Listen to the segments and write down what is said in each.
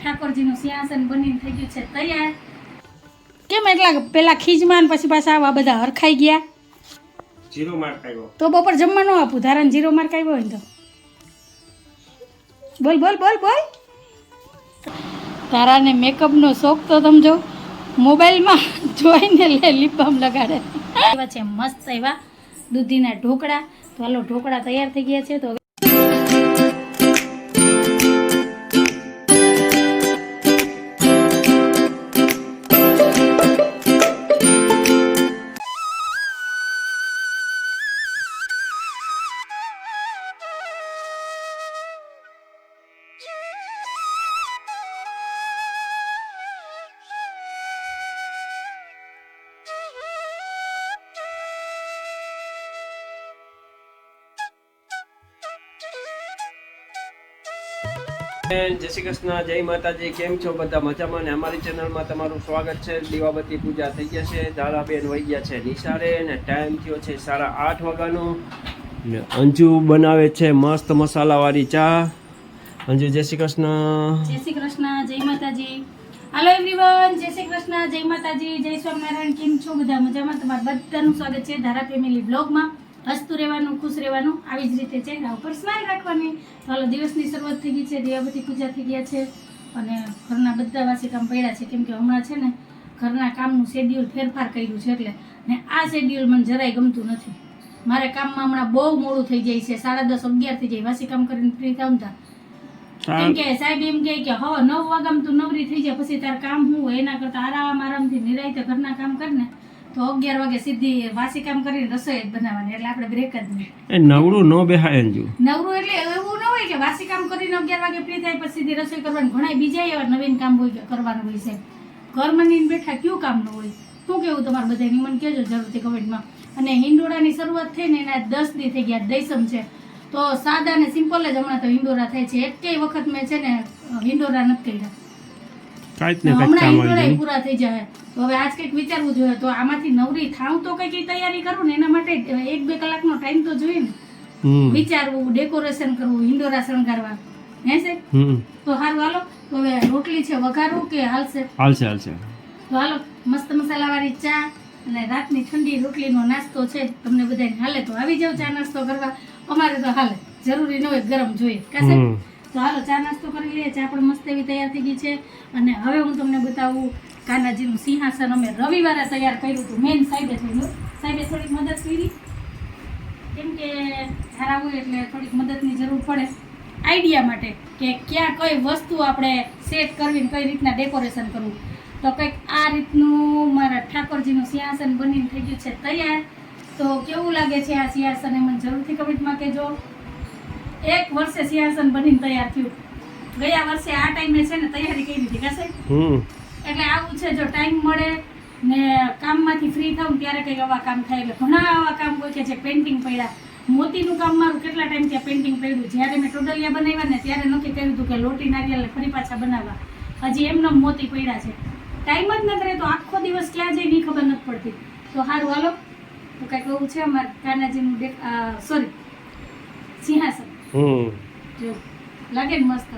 ઠાકોરજીનું સિંહાસન બનીને થઈ ગયું છે તૈયાર. કેમ એટલા પેલા ખીજમાં પછી પાછા આવા બધા હરખાઈ ગયા? જીરો માર્ક આવ્યો. તો બપોર જમવા ન આપું ધારાને જીરો માર્ક આવ્યો હોય તો. બોલ બોલ બોલ બોલ. તારાને મેકઅપનો શોખ તો સમજો મોબાઈલમાં જોઈને લે લિપ બામ લગાડે. એવા છે મસ્ત એવા દૂધીના ઢોકળા. તો હાલો ઢોકળા તૈયાર થઈ ગયા છે તો જય શ્રી કૃષ્ણ, જય માતાજી, કેમ છો બધા મજામાં? ને અમારી ચેનલમાં તમારું સ્વાગત છે. દીવાબત્તી પૂજા થઈ ગયા છે. ધારાબેન વહી ગયા છે નિશાળે ને ટાઈમ થયો છે સાડા આઠ વાગ્યાનો. ને અંજુ બનાવે છે મસ્ત મસાલાવાળી ચા. અંજુ, જય શ્રી કૃષ્ણ. જય શ્રી કૃષ્ણ, જય માતાજી. હેલો એવરીવન જય શ્રી કૃષ્ણ, જય માતાજી, જય સ્વામિનારાયણ. કેમ છો બધા મજામાં? તમારું બધાનું સ્વાગત છે ધારા ફેમિલી બ્લોગમાં હસતું રહેવાનું ખુશ રહેવાનું આવી જ રીતે ચહેરા ઉપર સ્માઇલ રાખવાની. તો હાલો દિવસની શરૂઆત થઈ ગઈ છે દીવાબત્તી પૂજા થઈ ગયા છે. અને ઘરના બધા વાસી કામ પડ્યા છે કેમ કે હમણાં છે ને ઘરના કામનું શેડ્યુલ ફેરફાર કર્યું છે એટલે. ને આ શેડ્યુલ મને જરાય ગમતું નથી. મારે કામમાં હમણાં બહુ મોડું થઈ જાય છે સાડા દસ અગિયાર થઈ જાય વાસી કામ કરીને ફ્રી થાવ કેમ કે સાહેબ એમ કહે કે હવે નવ વાગ્યામાં તું નવરી થઈ જાય પછી તાર કામ શું હોય એના કરતા આરામ આરામથી નિરાયતે ઘરના કામ કરીને તો અગિયાર વાગે સીધી વાસી કામ કરીને રસોઈ જ બનાવવાની એટલે આપણે બ્રેક જ નહીં. એ નવડું ન બેહાય અંજુ નવરું એટલે એવું ન હોય કે વાસી કામ કરીને અગિયાર વાગે ફ્રી થાય પછી સીધી રસોઈ કરવાની. ઘણા બીજા એવા નવીન કામ હોય કે કરવાનું હોય છે. ઘરમાં નીને બેઠા કયું કામ ન હોય? શું કેવું તમારે બધાની મને કહેજો જરૂરથી કમેન્ટમાં. અને હિંડોળાની શરૂઆત થઈ ને એના દસ દી થઈ ગયા દૈસમ છે. તો સાદા અને સિમ્પલ જ હમણાં તો હિંડોરા થાય છે. એકેય વખત મેં છે ને હિંડોરા નથી કર્યા. કાંઈક ને કાંઈક કામ આવી પૂરા થઈ જાય તો હવે આજ કંઈક વિચારવું જોઈએ. તો આમાંથી નવરી થાઉં તો કંઈક તૈયારી કરું ને એના માટે એક બે કલાકનો ટાઈમ તો જોઈએ ને. વિચારવું ડેકોરેશન કરવું ઇન્ડોરા શણગારવા. હે છે? તો હારું હાલો. તો હવે રોટલી છે વઘારવું કે હાલશે? હાલશે હાલશે. તો હાલો મસ્ત મસાલાવાળી ચા અને રાતની ઠંડી રોટલીનો નાસ્તો છે. તમને બધાને હાલે તો આવી જાવ ચા નાસ્તો કરવા. અમારે તો હાલે. જરૂરી ન હોય ગરમ જોઈએ. કાશે તો હાલો, ચા નાસ્તો કરી લઈએ. ચા પણ મસ્ત એવી તૈયાર થઈ ગઈ છે. અને હવે હું તમને બતાવું કાનાજીનું સિંહાસન. અમે રવિવારે તૈયાર કર્યું હતું મેન સાહેબે થયેલું. સાહેબે થોડીક મદદ કરી. કેમ કે હોય એટલે થોડીક મદદની જરૂર પડે. આઈડિયા માટે કે ક્યાં કઈ વસ્તુ આપણે સેટ કરવી કઈ રીતના ડેકોરેશન કરવું. તો કંઈક આ રીતનું મારા ઠાકોરજીનું સિંહાસન બનીને થઈ ગયું છે તૈયાર. તો કેવું લાગે છે આ સિંહાસન? એ મને જરૂરથી કમેન્ટમાં કહેજો. એક વર્ષે સિંહાસન બનીને તૈયાર થયું. ગયા વર્ષે આ ટાઈમે છે ને તૈયારી કરી દીધી કશે હમ. એટલે આવું છે જો ટાઈમ મળે ને કામમાંથી ફ્રી થાઉં ત્યારે કંઈક આવા કામ થાય. એટલે ઘણા આવા કામ હોય કે જે પેઇન્ટિંગ પડ્યા. મોતીનું કામ મારું કેટલા ટાઈમ ત્યાં પેઇન્ટિંગ પડ્યું? જ્યારે મેં ટોડલિયા બનાવ્યા ને ત્યારે નક્કી કર્યું હતું કે લોટી નારિયેલને ફરી પાછા બનાવવા. હજી એમને મોતી પડ્યા છે. ટાઈમ જ ન કરે તો આખો દિવસ ક્યાં જઈ ની ખબર નથી પડતી. તો સારું હાલો. તો કંઈક એવું છે અમારે કાનાજીનું સોરી સિંહાસન. લાગે ને મસ્ત.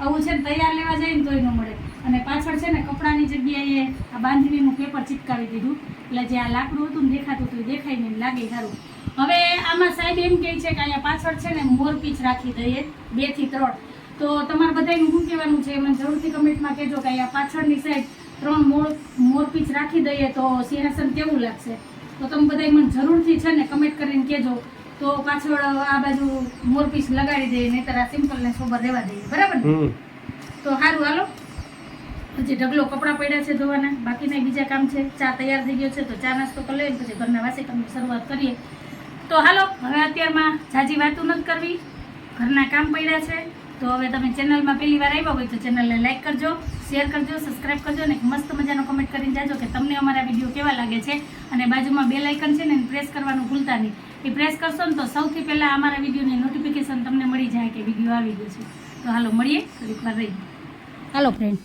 આવું છે ને તૈયાર લેવા જાય ને તોય ન મળે. અને પાછળ છે ને કપડાની જગ્યાએ આ બાંધણીનું પેપર ચિપકાવી દીધું. એટલે જે આ લાકડું હતું ને દેખાતું હતું દેખાય ને લાગે સારું. હવે આમાં સાહેબ એમ કહે છે કે અહીંયા પાછળ છે ને મોરપીચ રાખી દઈએ, બેથી ત્રણ. તો તમારે બધાનું શું કહેવાનું છે? મને જરૂરથી કમેન્ટમાં કહેજો કે અહીંયા પાછળની સાઈડ ત્રણ મોર મોરપીચ રાખી દઈએ તો સિંહાસન કેવું લાગશે? તો તમે બધા મને જરૂરથી છે ને કમેન્ટ કરીને કહેજો. તો પાછળ આ બાજુ મોરપીસ લગાડી દઈએ નહીતર આ સિમ્પલ ને સોબર રહેવા દઈએ બરાબર ને? તો સારું હાલો. પછી ઢગલો કપડાં પડ્યા છે ધોવાના. બાકીના બીજા કામ છે. ચા તૈયાર થઈ ગયો છે તો ચા નાસ્તો કરી લઈએ પછી ઘરના વાસી કામની શરૂઆત કરીએ. તો હાલો હવે અત્યારમાં જાજી વાતું નથી કરવી. ઘરના કામ પડ્યા છે. તો હવે તમે ચેનલમાં પહેલી વાર આવ્યા હોય તો ચેનલને લાઇક કરજો શેર કરજો સબસ્ક્રાઇબ કરજો અને મસ્ત મજાનો કમેન્ટ કરીને જાજો કે તમને અમારા વીડિયો કેવા લાગે છે. અને બાજુમાં બે લાઇકન છે ને પ્રેસ કરવાનું ભૂલતા નહીં. એ પ્રેસ કરશો ને તો સૌથી પહેલાં અમારા વિડીયોની નોટિફિકેશન તમને મળી જાય કે વીડિયો આવી ગયો છે. તો હાલો મળીએ થોડીક વાર હાલો ફ્રેન્ડ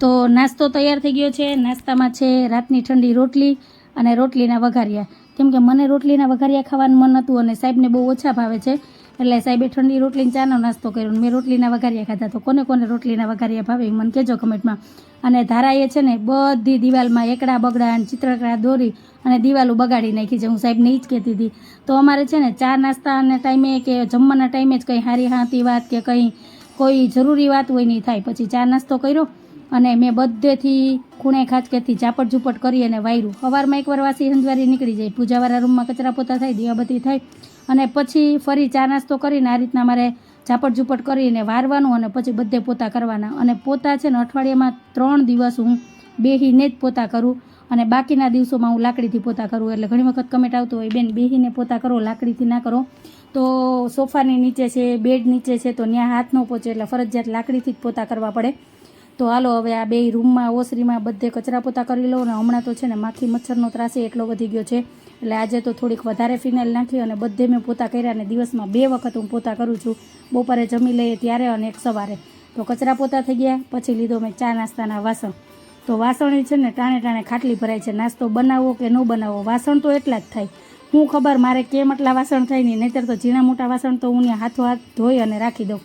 તો નાસ્તો તૈયાર થઈ ગયો છે. નાસ્તામાં છે રાતની ઠંડી રોટલી અને રોટલીના વઘારિયા. કેમ કે મને રોટલીના વઘારિયા ખાવાનું મન હતું અને સાહેબને બહુ ઓછા ભાવે છે. એટલે સાહેબે ઠંડી રોટલીને ચાનો નાસ્તો કર્યો મેં રોટલીના વઘારિયા ખાધા. તો કોને કોને રોટલીના વઘારિયા ભાવે મને કહેજો કમેન્ટમાં અને ધારાએ છે ને બધી દિવાલમાં એકડા બગડા અને ચિત્રકળા દોરી અને દિવાલો બગાડી નાખી છે. હું સાહેબને એ જ કહેતી હતી. તો અમારે છે ને ચા નાસ્તાના ટાઈમે કે જમવાના ટાઈમે જ કંઈ હારી હાંતી વાત કે કંઈ કોઈ જરૂરી વાત હોય નહીં થાય. પછી ચા નાસ્તો કર્યો અને મેં બધેથી ખૂણે ખાચકેથી ઝાપટ ઝૂપટ કરી અને વાયરું. સવારમાં એકવાર વાસી હંજવારી નીકળી જાય. પૂજાવાળા રૂમમાં કચરા પોતા થાય, દીવાબત્તી થાય અને પછી ફરી ચા નાસ્તો કરીને આ રીતના મારે ઝાપટ ઝૂપટ કરીને વારવાનું અને પછી બધે પોતા કરવાના. અને પોતા છે ને અઠવાડિયામાં ત્રણ દિવસ હું બેહીને જ પોતા કરું. અને બાકીના દિવસોમાં હું લાકડીથી પોતા કરું એટલે ઘણી વખત કમેન્ટ આવતો હોય, બેન, બેહીને પોતા કરો, લાકડીથી ના કરો. તો સોફાની નીચે છે, બેડ નીચે છે, તો ત્યાં હાથ ન પહોંચે એટલે ફરજિયાત લાકડીથી જ પોતા કરવા પડે. તો હાલો, હવે આ બે રૂમમાં, ઓસરીમાં બધે કચરા પોતા કરી લો અને હમણાં તો છે ને માખી મચ્છરનો ત્રાસે એટલો વધી ગયો છે. એટલે આજે તો થોડીક વધારે ફિનાઇલ નાખી અને બધે મેં પોતા કર્યા અને દિવસમાં બે વખત હું પોતા કરું છું. બપોરે જમી લઈએ ત્યારે અને એક સવારે. તો કચરા પોતા થઈ ગયા, પછી લીધો મેં ચા નાસ્તાના વાસણ. તો વાસણ છે ને ટાણે ટાણે ખાટલી ભરાય છે. નાસ્તો બનાવવો કે ન બનાવવો વાસણ તો એટલા જ થાય. હું ખબર મારે કેમ આટલા વાસણ થાય નહીં, નહીંતર તો ઝીણા મોટા વાસણ તો હું હાથો હાથ ધોઈ અને રાખી દઉં.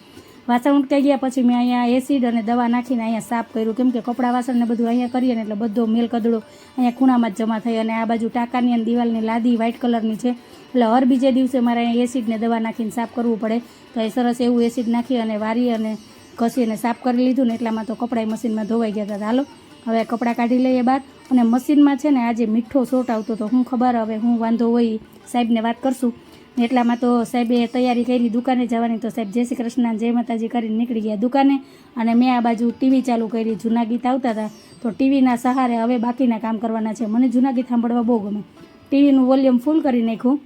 વાસણ ઉટકાઈ ગયા પછી મેં અહીંયા એસિડ અને દવા નાખીને અહીંયા સાફ કર્યું. કેમ કે કપડાં વાસણ ને બધું અહીંયા કરીએ ને એટલે બધો મેલ કદડો અહીંયા ખૂણામાં જ જમા થઈ અને આ બાજુ ટાંકાની અને દિવાલની લાદી વ્હાઇટ કલરની છે. એટલે હર બીજે દિવસે મારે અહીંયા એસિડ ને દવા નાખીને સાફ કરવું પડે. તો એ સરસ એવું એસિડ નાખી અને વારી અને ઘસી અને સાફ કરી લીધું ને એટલામાં તો કપડાં મશીનમાં ધોવાઈ ગયા હતા હાલો. હવે કપડાં કાઢી લઈએ બહાર અને મશીનમાં છે ને આજે મીઠો શોટ આવતો હતો હું ખબર હવે હું વાંધો હોય સાહેબને વાત કરશું. એટલામાં તો સાહેબે તૈયારી કરી દુકાને જવાની તો સાહેબ જય શ્રી કૃષ્ણ, જય માતાજી કરીને નીકળી ગયા દુકાને. અને મેં આ બાજુ ટીવી ચાલુ કરી, જૂના ગીત આવતા હતા. તો ટીવીના સહારે હવે બાકીના કામ કરવાના છે. મને જૂના ગીત સાંભળવા બહુ ગમે. ટીવીનું વોલ્યુમ ફૂલ કરી નાખ્યું.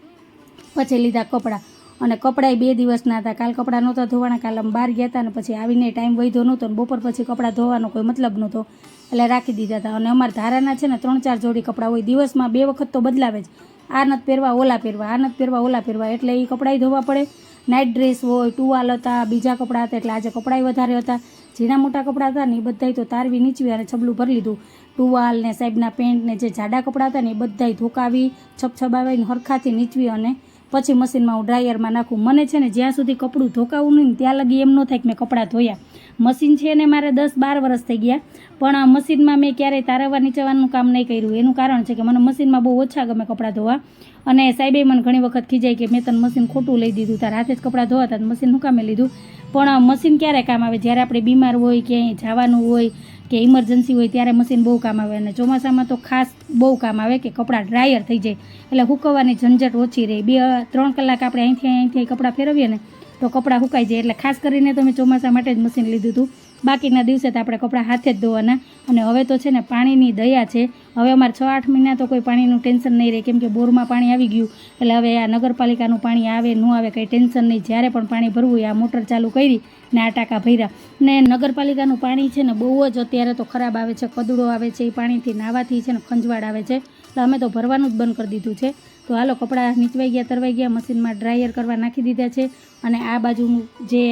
પછી લીધા કપડાં. અને કપડાય બે દિવસના હતા. કાલ કપડાં નહોતા ધોવાના, કાલ અમે બહાર ગયા હતા અને પછી આવીને ટાઈમ વધ્યો નહોતો અને બપોર પછી કપડાં ધોવાનો કોઈ મતલબ નહોતો. એટલે રાખી દીધા હતા. અને અમારા ધારાના છે ને ત્રણ ચાર જોડી કપડાં હોય, દિવસમાં બે વખત તો બદલાવે જ. આ નથી પહેરવા, ઓલા પહેરવા, આ નથી પહેરવા, ઓલા પહેરવા. એટલે એ કપડાંય ધોવા પડે. નાઇટ ડ્રેસ હોય, ટુવાલ હતા, બીજા કપડાં હતા, એટલે આજે કપડાંય વધારે હતા. ઝીણા મોટા કપડાં હતા ને એ બધાય તો તારવી નીચવી અને છબલું ભરી લીધું. ટુવાલ ને સાહેબના પેન્ટ ને જે જાડા કપડાં હતા ને એ બધાય ધોકાવી છપછબાવીને હરખાથી નીચવી અને પછી મશીનમાં હું ડ્રાયરમાં નાખું. મને છે ને જ્યાં સુધી કપડું ધોકાવું નહીં ત્યાં લગી એમ ન થાય કે મેં કપડાં ધોયા. મશીન છે ને મારે દસ બાર વર્ષ થઈ ગયા. પણ આ મશીનમાં મેં ક્યારેય તારવવા નીચવાનું કામ નહીં કર્યું. એનું કારણ છે કે મને મશીનમાં બહુ ઓછા ગમે કપડાં ધોવા. અને સાહેબે મને ઘણી વખત ખીજાય કે મેં તને મશીન ખોટું લઈ દીધું. તારા હાથે જ કપડાં ધોવાતા તો મશીન કામે લીધું? પણ મશીન ક્યારે કામ આવે? જ્યારે આપણે બીમાર હોય, ક્યાંય જવાનું હોય કે ઇમરજન્સી હોય ત્યારે મશીન બહુ કામ આવે અને ચોમાસામાં તો ખાસ બહુ કામ આવે કે કપડાં ડ્રાયર થઈ જાય. એટલે હુકવવાની ઝંઝટ ઓછી રહે. બે, ત્રણ કલાક આપણે અહીંથી અહીંથી કપડાં ફેરવીએ ને તો કપડાં સુકાઈ જાય. એટલે ખાસ કરીને તો મેં ચોમાસા માટે જ મશીન લીધું હતું. બાકીના દિવસે તો આપણે કપડાં હાથે જ ધોવાના. અને હવે તો છે ને પાણીની દયા છે. હવે અમારે છ, આઠ મહિના તો કોઈ પાણીનું ટેન્શન નહીં રહે, કેમ કે બોરમાં પાણી આવી ગયું. એટલે હવે આ નગરપાલિકાનું પાણી આવે, ન આવે કંઈ ટેન્શન નહીં. જ્યારે પણ પાણી ભરવું આ મોટર ચાલુ કરી ને આ ટાંકા ભર્યા. ને નગરપાલિકાનું પાણી છે ને બહુ જ અત્યારે તો ખરાબ આવે છે કદડો આવે છે, એ પાણીથી નાહવાથી છે ને ખંજવાળ આવે છે. એટલે અમે તો ભરવાનું જ બંધ કરી દીધું છે. તો હાલો, કપડાં નીચવાઈ ગયા, તરવાઈ ગયા, મશીનમાં ડ્રાયર કરવા નાખી દીધા છે. અને આ બાજુ જે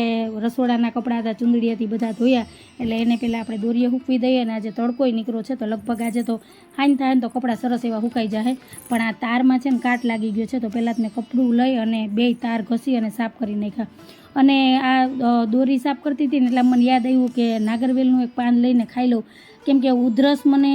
રસોડાના કપડાં હતા, ચૂંદડીયાથી બધા ધોયા. એટલે એને પહેલાં આપણે દોરીએ હૂકવી દઈએ અને આજે તડકોય નીકળો છે, તો લગભગ આજે તો હાઈન થાય તો કપડાં સરસ એવા હુકાઈ જાય પણ આ તારમાં છે ને કાટ લાગી ગયો છે, તો પહેલાં જ મેં કપડું લઈ અને બે તાર ઘસી અને સાફ કરી નાખ્યા. અને આ દોરી સાફ કરતી હતી ને એટલે મને યાદ આવ્યું કે નાગરવેલનું એક પાન લઈને ખાઈ લઉં. કેમ કે ઉધરસ મને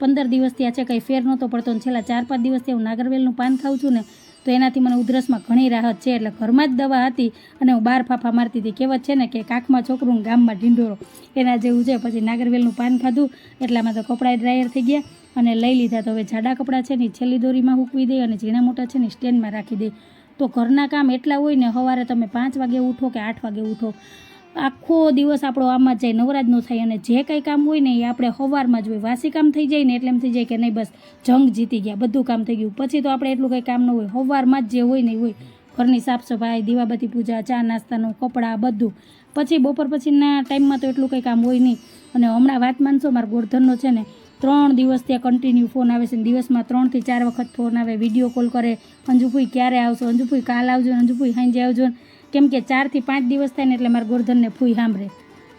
પંદર દિવસથી આ છે, કંઈ ફેર નહોતો પડતો ને છેલ્લા ચાર પાંચ દિવસથી હું નાગરવેલનું પાન ખાઉં છું ને, તો એનાથી મને ઉધરસમાં ઘણી રાહત છે. એટલે ઘરમાં જ દવા હતી અને હું બાર ફાફા મારતી હતી. કહેવત છે ને કે કાંખમાં છોકરું ગામમાં ઢીંઢોળો એના જેવું છે. પછી નાગરવેલનું પાન ખાધું. એટલામાં તો કપડાં ડ્રાયર થઈ ગયા. અને લઈ લીધા. તો હવે જાડા કપડાં છે ને છેલ્લી દોરીમાં હૂકવી દે અને ઝીણા મોટા છે ને સ્ટેન્ડમાં રાખી દે. તો ઘરના કામ એટલા હોય ને સવારે તમે પાંચ વાગે ઉઠો કે આઠ વાગે ઉઠો. આખો દિવસ આપણો આમાં જાય, નવરાજ ન થાય અને જે કંઈ કામ હોય ને એ આપણે સવારમાં જ હોય. વાસી કામ થઈ જાય ને એટલે એમ થઈ જાય કે નહીં, બસ જંગ જીતી ગયા, બધું કામ થઈ ગયું. પછી તો આપણે એટલું કંઈ કામ ન હોય. સવારમાં જ જે હોય ને હોય. ઘરની સાફ સફાઈ, દીવાબત્તી પૂજા, ચા, નાસ્તાનું, કપડાં, બધું. પછી બપોર પછીના ટાઈમમાં તો એટલું કંઈ કામ હોય નહીં. અને હમણાં વાત માનશો, મારા ગોરધનનો છે ને ત્રણ દિવસ ત્યાં કન્ટિન્યુ ફોન આવે છે દિવસમાં ત્રણથી ચાર વખત ફોન આવે વીડિયો કોલ કરે, અંજુભાઈ ક્યારે આવશો? અંજુભાઈ કાલ આવજો અંજુભાઈ સાંજે આવજો કેમ કે ચારથી પાંચ દિવસ થાય ને એટલે મારા ગોરધનને ફૂઈ સાંભળે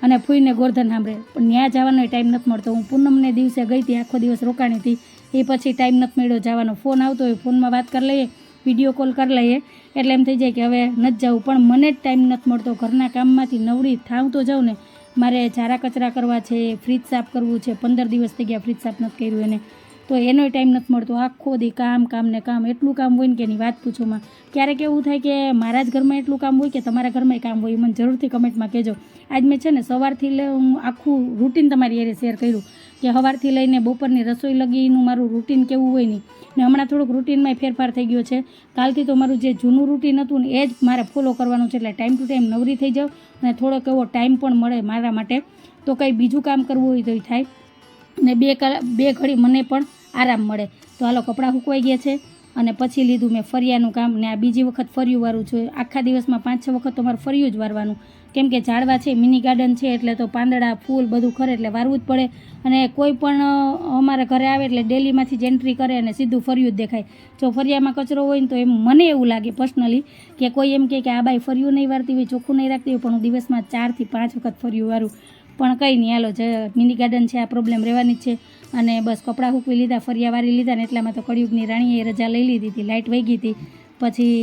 અને ફૂઈને ગોરધન સાંભળે. પણ ત્યાં જવાનો ટાઈમ નથી મળતો. હું પૂનમને દિવસે ગઈ હતી, આખો દિવસ રોકાણી હતી. એ પછી ટાઈમ નથી મળ્યો જવાનો. ફોન આવતો હોય ફોનમાં વાત કરી લઈએ વીડિયો કોલ કરી લઈએ. એટલે એમ થઈ જાય કે હવે નથી જવું. પણ મને જ ટાઈમ નથી મળતો. ઘરના કામમાંથી નવરી થાવ તો જાઉં ને મારે ચારા કચરા કરવા છે ફ્રીજ સાફ કરવું છે, પંદર દિવસ થઈ ગયા ફ્રીજ સાફ નથી કર્યું એને. તો એનોય ટાઈમ નથી મળતો. આખો દી કામ કામ ને કામ, એટલું કામ હોય ને કે એની વાત પૂછોમાં ક્યારેક એવું થાય કે મારા જ ઘરમાં એટલું કામ હોય કે તમારા ઘરમાં કામ હોય, મને જરૂરથી કમેન્ટમાં કહેજો. આજ મેં છે ને સવારથી લઈ હું આખું રૂટીન તમારી એરે શેર કર્યું કે સવારથી લઈને બપોરની રસોઈ લગીનું મારું રૂટીન કેવું હોય નહીં ને હમણાં થોડુંક રૂટીનમાં ફેરફાર થઈ ગયો છે. કાલથી તો મારું જે જૂનું રૂટીન હતું ને, એ જ મારે ફોલો કરવાનું છે. એટલે ટાઈમ ટુ ટાઈમ નવરી થઈ જાઉં અને થોડોક એવો ટાઈમ પણ મળે મારા માટે. તો કંઈ બીજું કામ કરવું હોય તો થાય. ને બે બે ઘડી મને પણ આરામ મળે. તો હાલો કપડાં સુકવાઈ ગયા છે. અને પછી લીધું મેં ફરિયાનું કામ ને આ બીજી વખત ફર્યું વારું છું. આખા દિવસમાં પાંચ છ વખત તો મારે ફર્યું જ વારવાનું. કેમ કે ઝાડવા છે મિની ગાર્ડન છે, એટલે તો પાંદડા, ફૂલ બધું ખરે એટલે વારવું જ પડે. અને કોઈ પણ અમારા ઘરે આવે એટલે ડેલીમાંથી જ એન્ટ્રી કરે અને સીધું ફર્યું જ દેખાય. જો ફરિયામાં કચરો હોય ને તો એમ મને એવું લાગે પર્સનલી કે કોઈ એમ કહે કે આ બાઈ ફર્યું નહીં વારતી હોય, ચોખ્ખું નહીં રાખતી હોય, પણ હું દિવસમાં ચારથી પાંચ વખત ફર્યું વારું. પણ કંઈ નહીં, હાલો, જે મિની ગાર્ડન છે, આ પ્રોબ્લેમ રહેવાની જ છે. અને બસ કપડાં હૂકવી લીધા, ફરિયા વારી લીધા ને એટલામાં તો કળિયુગની રાણીએ રજા લઈ લીધી હતી લાઇટ વહી ગઈ હતી. પછી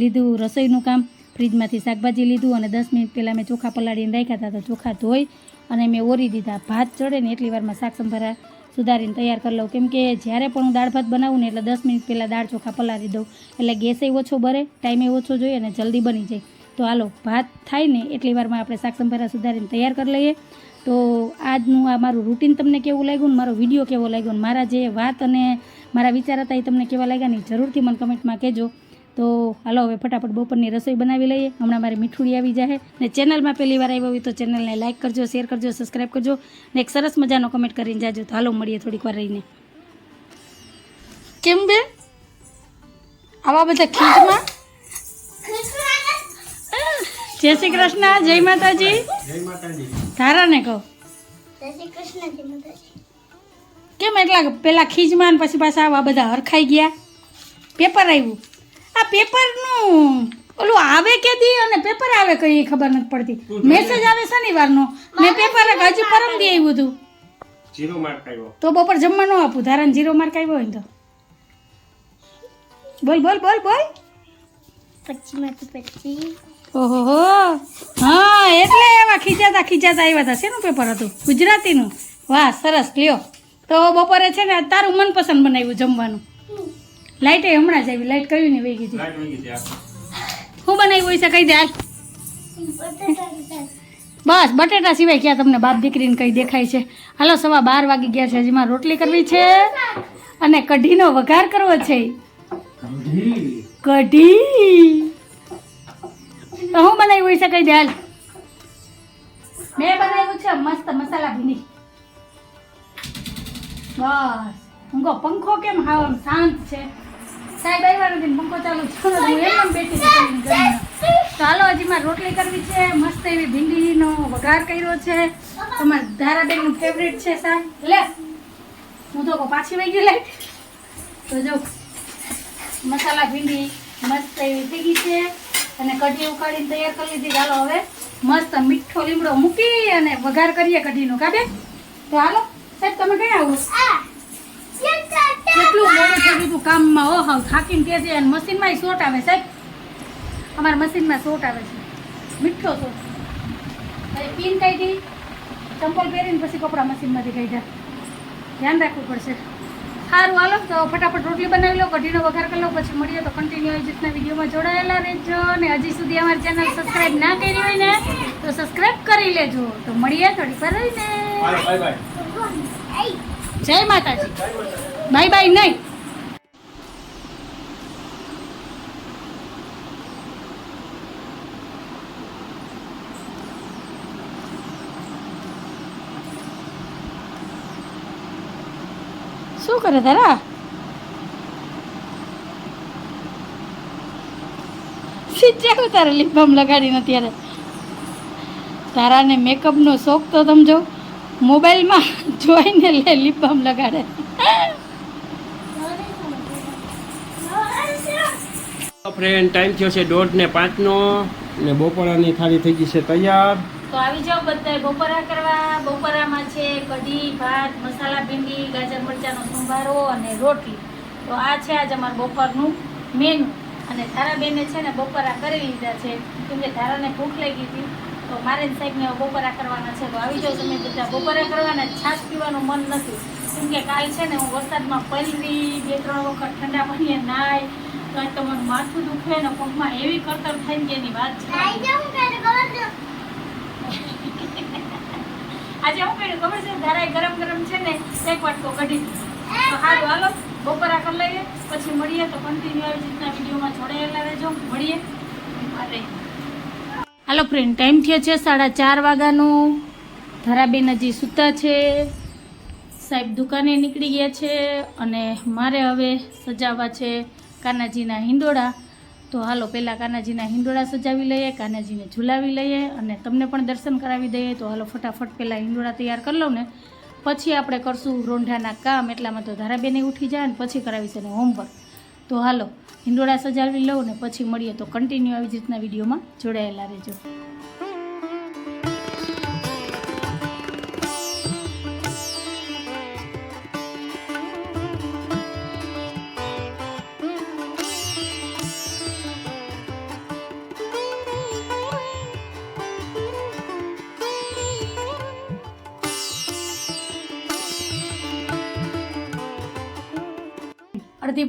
લીધું રસોઈનું કામ, ફ્રીજમાંથી શાકભાજી લીધું અને દસ મિનિટ પહેલાં મેં ચોખા પલાળીને રાખ્યા હતા તો ચોખા ધોઈ અને મેં ઓરી દીધા. ભાત ચડે ને એટલી વારમાં શાક સંભારા સુધારીને તૈયાર કરી લઉં. કેમ કે જ્યારે પણ હું દાળ ભાત બનાવું ને એટલે દસ મિનિટ પહેલાં દાળ ચોખા પલાળી દઉં. એટલે ગેસે ઓછો બરે, ટાઈમે ઓછો જોઈએ અને જલ્દી બની જાય. તો હાલો, ભાત થાય ને એટલી વારમાં આપણે શાક સંભારા સુધારીને તૈયાર કરી લઈએ. તો આજનું આ મારું રૂટીન તમને કેવું લાગ્યું ને મારો વીડિયો કેવો લાગ્યો ને મારા જે વાત અને મારા વિચાર હતા એ તમને કેવા લાગ્યા ને જરૂરથી મને કમેન્ટમાં કહેજો. તો હાલો, હવે ફટાફટ બપોરની રસોઈ બનાવી લઈએ. હમણાં મારી મીઠુડી આવી જાય ને ચેનલમાં પહેલી વાર આવ્યો હોય તો ચેનલને લાઇક કરજો શેર કરજો સબસ્ક્રાઈબ કરજો ને એક સરસ મજાનો કમેન્ટ કરીને જાજો. તો હાલો, મળીએ થોડીક વાર રહીને. કેમ બે આવા બધા ખીચમાં જય શ્રી કૃષ્ણ જય માતાજી. જય માતાજી તારાને કહો કેમ એટલા પેલા ખીજમાં પછી પાછા આવા બધા હરખાઈ ગયા? પેપર આવ્યું આ પેપરનું ઓલું આવે કે દી અને પેપર આવે કઈ ખબર નથી પડતી. મેસેજ આવે શનિવારનો મેં પેપર હજુ પરમ દી આવ્યું હતું. જીરો માર્ક આવ્યો તો બપોર જમવા ન આપું. ધારાને જીરો માર્ક આવ્યો હોય ને તો. બોલ બોલ બોલ બોલ. ઓહો. હા એટલે એવા ખીચાતા ખીજાતા આવ્યા હતા. શેનું પેપર હતું? ગુજરાતીનું? વાહ સરસ. લ્યો. તો બપોરે છે ને તારું મનપસંદ બનાવ્યું જમવાનું. લાઇટે હમણાં જ આવી. લાઇટ કયું નહીં વહી ગઈ લાઈટ. શું બનાવ્યું હોય છે? કહી દે હાલ. બસ બટેટા સિવાય ક્યાં તમને બાપ દીકરીને કઈ દેખાય છે? હાલો સવા બાર વાગી ગયા છે. હજીમાં રોટલી કરવી છે અને કઢીનો વઘાર કરવો છે. કઢી? તો હું બનાવ્યું હોય છે કહી દે હાલ મેં બનાવ્યું છે મસ્ત મસાલા ભીની. બસ. ઊંઘો પંખો કેમ હાવ શાંત છે? સાહેબ આવ્યા નથી પંખો ચાલુ હું એમ બેઠી છું કરીને તો હાલો, હજી મારે રોટલી કરવી છે. મસ્ત એવી ભીંડીનો વઘાર કર્યો છે. તમારા ધારાબેનનું ફેવરેટ છે સાહેબ. લે, હું તો કહું, પાછી વહી ગઈ લાઈટ. તો જો, મસાલા ભીંડી મસ્ત એવી થઈ ગઈ છે. અને કઢી ઉકાળીને તૈયાર કરી લીધી. ચાલો હવે મસ્ત મીઠો લીમડો મૂકી અને વઘાર કરીએ કઢીનો. કાબે તો હાલો, સાહેબ, તમે કઈ આવો? કેટલું મોડું થઈ ગયું કામમાં. ઓ હાવ થાકીને કે છે અને મશીનમાં શોટ આવે, સાહેબ. અમારા મશીનમાં શોટ આવે છે. મીઠો શોટ. પીન પિન દી ચંપલ પહેરીને પછી કપડાં મશીનમાંથી કાઢ્યા. ધ્યાન રાખવું પડશે. સારું હાલો. તો ફટાફટ રોટલી બનાવી લો કઢીનો વઘાર કરી લો પછી મળીએ તો કન્ટિન્યુ આવી રીતના વિડીયોમાં જોડાયેલા રહેજો. અને હજી સુધી અમારી ચેનલ સબસ્ક્રાઇબ ના કરી હોય ને તો સબસ્ક્રાઈબ કરી લેજો. તો મળીએ થોડી વાર રહીને. જય માતાજી. બાય બાય નહીં શું કરે તારા જાવ તારે લિપ બામ લગાડીને અત્યારે? તારાને મેકઅપનો શોખ તો સમજો, મોબાઈલમાં જોઈને લે લીપબામ લગાડે. ફ્રેન્ડ ટાઈમ થયો છે દોઢ ને પાંચનો ને બપોરાની થાળી થઈ ગઈ છે તૈયાર. તો આવી જાઓ બધા બપોરા કરવા, બપોરામાં છે કઢી, ભાત, મસાલા ભીંડી, ગાજર મરચાંનો સંભારો અને રોટલી. તો આ છે આજે અમારું બપોરનું મેનુ. અને ધારાબેને છે ને બપોરા કરી લીધા છે. કેમ કે ધારાને ભૂખ લાગી હતી, તો મારે સાહેબને બપોરા કરવાના છે. તો આવી જાઓ તમે બધા. બપોરા કરવાના છાશ પીવાનું મન નથી. કેમ કે કાલ છે ને હું વરસાદમાં પલવી બે, ત્રણ વખત ઠંડા પાણીએ નાય. તો તમારું માથું દુખે ને પગમાં એવી કરતર થઈ ગઈ એની વાત છે. આજે હું કર્યું? ખબર છે? ધારાએ ગરમ ગરમ છે ને, એક વાટકો કઢી. તો સારું હાલો, બપોરા કરી લઈએ. પછી મળીએ તો કન્ટિન્યુ આવી રીતના વિડીયોમાં જોડાયેલા રહેજો. મળીએ. અરે હાલો ફ્રેન્ડ ટાઈમ થયો છે સાડા ચાર વાગ્યાનું. ધારાબેન હજી સૂતા છે. સાહેબ દુકાને નીકળી ગયા છે. અને મારે હવે સજાવવા છે કાનાજીના હિંડોળા. તો હાલો, પહેલાં કાનાજીના હિંડોળા સજાવી લઈએ, કાનાજીને ઝુલાવી લઈએ અને તમને પણ દર્શન કરાવી દઈએ. તો હાલો, ફટાફટ પહેલાં હિંડોળા તૈયાર કરી લઉં ને. પછી આપણે કરશું રોંઢાના કામ. એટલામાં તો ધારાબેને ઉઠી જાય ને પછી કરાવીશ એને હોમવર્ક તો હાલો, હિંડોળા સજાવી લઉં ને પછી મળીએ. તો કન્ટિન્યુ આવી જ રીતના વિડીયોમાં જોડાયેલા રહેજો.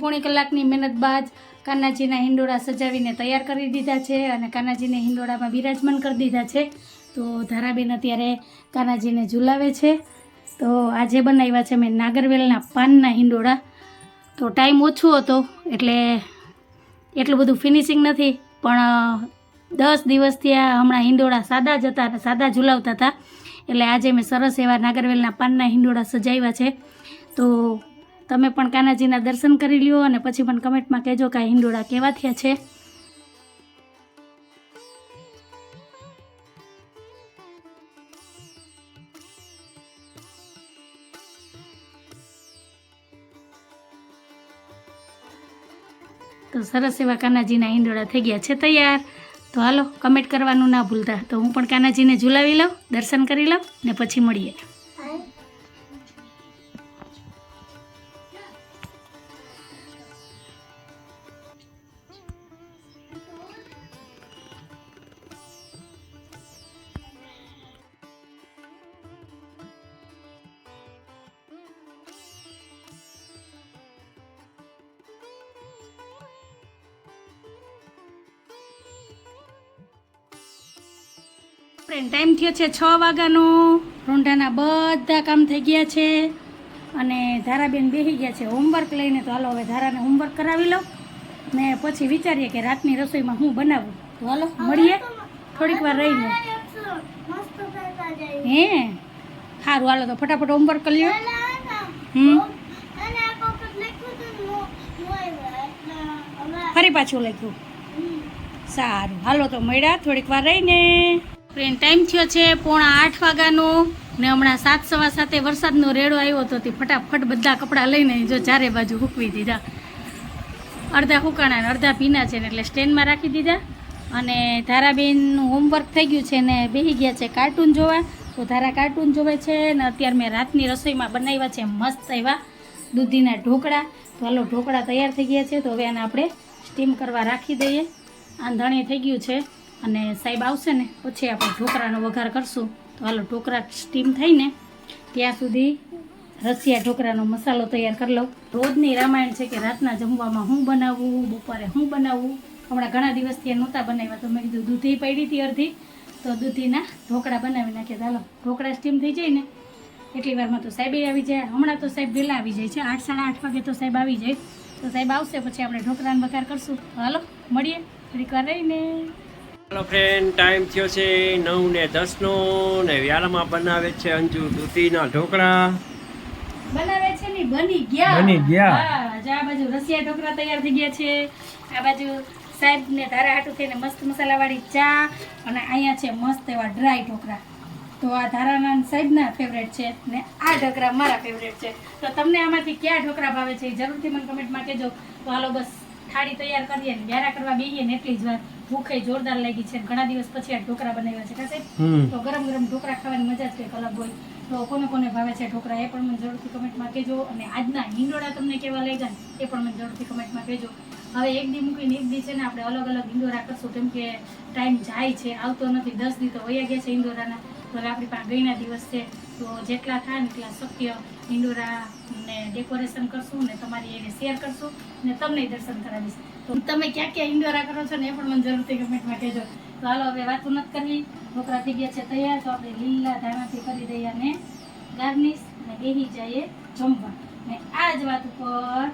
પોણી કલાકની મહેનત બાદ કાનાજીના હિંડોળા સજાવીને તૈયાર કરી દીધા છે અને કાનાજીને હિંડોળામાં બિરાજમાન કરી દીધા છે. તો ધારાબેન અત્યારે કાનાજીને ઝુલાવે છે. તો આજે બનાવ્યા છે મેં નાગરવેલના પાનના હિંડોળા. તો ટાઈમ ઓછો હતો, એટલે એટલું બધું ફિનિશિંગ નથી, પણ દસ દિવસથી આ હમણાં હિંડોળા સાદા જ હતા અને સાદા ઝુલાવતા હતા. એટલે આજે મેં સરસ એવા નાગરવેલના પાનના હિંડોળા સજાવ્યા છે. તો તમે પણ કાનાજીના દર્શન કરી લ્યો અને પછી પણ કમેન્ટમાં કહેજો કે હિંડોળા કેવા થયા છે. તો સરસ એવા કાનાજીના હિંડોળા થઈ ગયા છે તૈયાર. તો હાલો, કમેન્ટ કરવાનું ના ભૂલતા. તો હું પણ કાનાજીને ઝુલાવી લઉં, દર્શન કરી લઉં ને પછી મળીએ. ટાઈમ થયો છે છ વાગ્યાનો. રોંઢાના બધા કામ થઈ ગયા છે. અને ધારાબેન બેસી ગયા છે હોમવર્ક લઈને. તો હાલો હવે ધારાને હોમવર્ક કરાવી લઉં. ને પછી વિચારીએ કે રાતની રસોઈમાં હું બનાવું. તો હાલો મળીએ. થોડીક વાર રહીને. હે? સારું હાલો તો ફટાફટ હોમવર્ક કરી લો હમ? ફરી પાછું લખ્યું. સારું હાલો તો મળ્યા. થોડીક વાર રહીને. ફ્રેન્ડ ટાઈમ થયો છે પોણા આઠ વાગ્યાનો ને હમણાં સાત સવા સાતે વરસાદનો રેડો આવ્યો હતો તે ફટાફટ બધા કપડાં લઈને જો ચારે બાજુ હૂકવી દીધા. અડધા હુકાણા ને અડધા ભીના છે ને એટલે સ્ટેન્ડમાં રાખી દીધા. અને ધારાબેનનું હોમવર્ક થઈ ગયું છે ને બેસી ગયા છે કાર્ટૂન જોવા. તો ધારા કાર્ટૂન જોવે છે ને અત્યારે મેં રાતની રસોઈમાં બનાવ્યા છે, મસ્ત એવા દૂધીના ઢોકળા. તો હાલો ઢોકળા તૈયાર થઈ ગયા છે, તો હવે આને આપણે સ્ટીમ કરવા રાખી દઈએ. આંધણી થઈ ગયું છે. અને સાહેબ આવશે ને, પછી આપણે ઢોકળાનો વઘાર કરશું. તો હાલો, ઢોકળા સ્ટીમ થઈને ત્યાં સુધી રસિયા ઢોકળાનો મસાલો તૈયાર કરી લઉં. રોજની રામાયણ છે કે રાતના જમવામાં હું બનાવવું બપોરે હું બનાવવું હમણાં ઘણા દિવસથી નહોતા બનાવ્યા, તો મેં કીધું દૂધી પડી હતી અડધી. તો દૂધીના ઢોકળા બનાવી નાખ્યા. ચાલો ઢોકળા સ્ટીમ થઈ જાય ને, એટલી વારમાં તો સાહેબે આવી જાય. હમણાં તો સાહેબ વહેલા આવી જાય છે, આઠ, સાડા આઠ વાગે તો સાહેબ આવી જાય. તો સાહેબ આવશે, પછી આપણે ઢોકળાનો વઘાર કરશું. હાલો, મળીએ. થોડીક વાર રહીને. હાલો ફ્રેન્ડ ટાઈમ થયો છે નવ ને દસનો ને વ્યારામાં બનાવે છે અંજુ દૂધીના ઢોકળા. બનાવે છે ને બની ગયા. બની ગયા. હા જો આ બાજુ રસિયા ઢોકળા તૈયાર થઈ ગયા છે. આ બાજુ સાહેબ ને ધારા હાટું થઈને મસ્ત મસાલાવાળી ચા અને અહીંયા છે મસ્ત એવા ડ્રાય ઢોકળા. તો આ ધારાના સાહેબ સાહેબના ફેવરેટ છે ને આ ઢોકળા મારા ફેવરેટ છે. તો તમને આમાંથી કયા ઢોકળા ભાવે છે જરૂરથી મને કમેન્ટમાં કહેજો. તો હાલો બસ. થાળી તૈયાર કરીએ ને વ્યારા કરવા બેહીએ ને એટલી જ વાર ભૂખે જોરદાર લાગી છે. ઘણા દિવસ પછી આ ઢોકળા બનાવ્યા છે. કાસે તો ગરમ ગરમ ઢોકળા ખાવાની મજા જ કંઈક અલગ હોય. તો કોને કોને ભાવે છે ઢોકળા એ પણ મને જરૂરથી કમેન્ટમાં કહેજો અને આજના હિંડોળા તમને કેવા લાગ્યા એ પણ મને જરૂરથી કમેન્ટમાં કહેજો. હવે એક દી મૂકીને એક દી છે ને આપણે અલગ અલગ ઇન્દોરા કરશું. કેમ કે ટાઈમ જાય છે આવતો નથી. દસ દી તો વયા ગયા છે ઇન્દોરાના તો હવે આપણી પાસે ગઈના દિવસ છે. તો જેટલા થાય ને એટલા શક્ય ઇન્દોરા ને ડેકોરેશન કરશું ને તમારી એને શેર કરશું ને તમને દર્શન કરાવીશ. તો તમે ક્યાં ક્યાં ઇન્દોરા કરો છો ને એ પણ મને જરૂરથી કમેન્ટમાં કહેજો. તો હાલો, હવે વાતો નથી કરવી. ઢોકળા થઈ ગયા છે તૈયાર, તો આપણે લીલા ધાણાથી કરી દઈએ અને ગાર્નિશ ને બેહી જઈએ જમવા. ને આ જ વાત ઉપર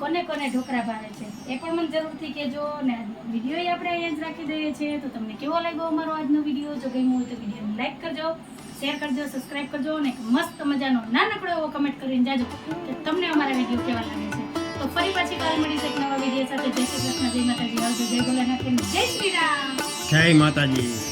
કોને કોને ઢોકળા ભાવે છે એ પણ મને જરૂરથી કહેજો ને આજનો વીડિયો આપણે અહીંયા જ રાખી દઈએ છીએ. તો તમને કેવો લાગ્યો અમારો આજનો વીડિયો? જો ગમ્યો હોય તો વિડીયોને લાઈક કરજો. શેર કરજો સબસ્ક્રાઇબ કરજો અને મસ્ત મજાનો નાનકડો એવો કમેન્ટ કરીને જાજો કે તમને અમારા વીડિયો કેવા લાગે છે. તો ફરી પાછી કાલ મળીશ એક નવા વીડિયો સાથે. જય શ્રી કૃષ્ણ, જય માતાજી. આવજો, જય ભોલેનાથ, જય શ્રી રામ. જય માતાજી.